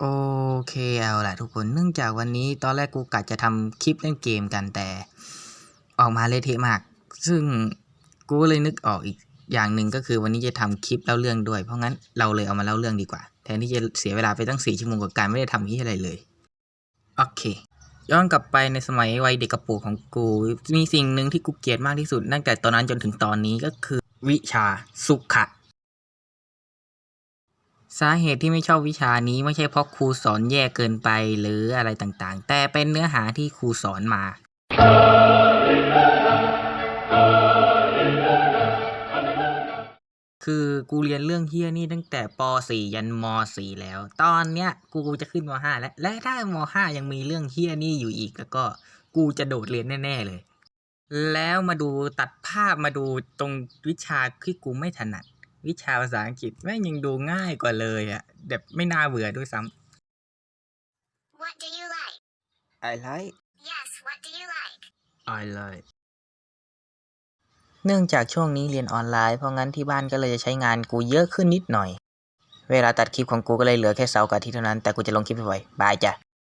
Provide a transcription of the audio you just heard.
โอเคเอาล่ะทุกคนเนื่องจากวันนี้ตอนแรกกูกะจะทำคลิปเล่นเกมกันแต่ ออกมาเละเทะมาก ซึ่งกูก็เลยนึกออกอีกอย่างหนึ่งก็คือวันนี้จะทำคลิปเล่าเรื่องด้วย เพราะงั้นเราเลยเอามาเล่าเรื่องดีกว่า แทนที่จะเสียเวลาไปตั้งสี่ชั่วโมงกับการไม่ได้ทำที่อะไรเลย โอเค ย้อนกลับไปในสมัยวัยเด็กกระปุกของกู มีสิ่งหนึ่งที่กูเกลียดมากที่สุดตั้งแต่ตอนนั้นจนถึงตอนนี้ก็คือ วิชาสุขะ สาเหตุที่ไม่ชอบวิชานี้ไม่ใช่เพราะครูสอนแย่เกินไปหรืออะไรต่างๆ แต่เป็นเนื้อหาที่ครูสอนมา คือกูเรียนเรื่องเฮี้ยนี่ตั้งแต่ป .4 ยันม .4 แล้ว ตอนเนี้ยกูจะขึ้นม .5 แล้ว และถ้าม .5 ยังมีเรื่องเฮี้ยนี่อยู่อีกแล้วก็กูจะโดดเรียนแน่ ๆ เลย แล้วมาดูตัดภาพมาดูตรงวิชาที่กูไม่ถนัด วิชาภาษาอังกฤษแม่งยังดูง่ายกว่าเลยอะแบบไม่น่าเบื่อด้วยซ้ What do you like? ำ I like Yes, what do you like? I like เนื่องจากช่วงนี้เรียนออนไลน์เพราะงั้นที่บ้านก็เลยจะใช้งานกูเยอะขึ้นนิดหน่อย เวลาตัดคลิปของกูก็เลยเหลือแค่เสาร์กับอาทิตย์เท่านั้นแต่กูจะลงคลิปบ่อยๆบายจ้ะ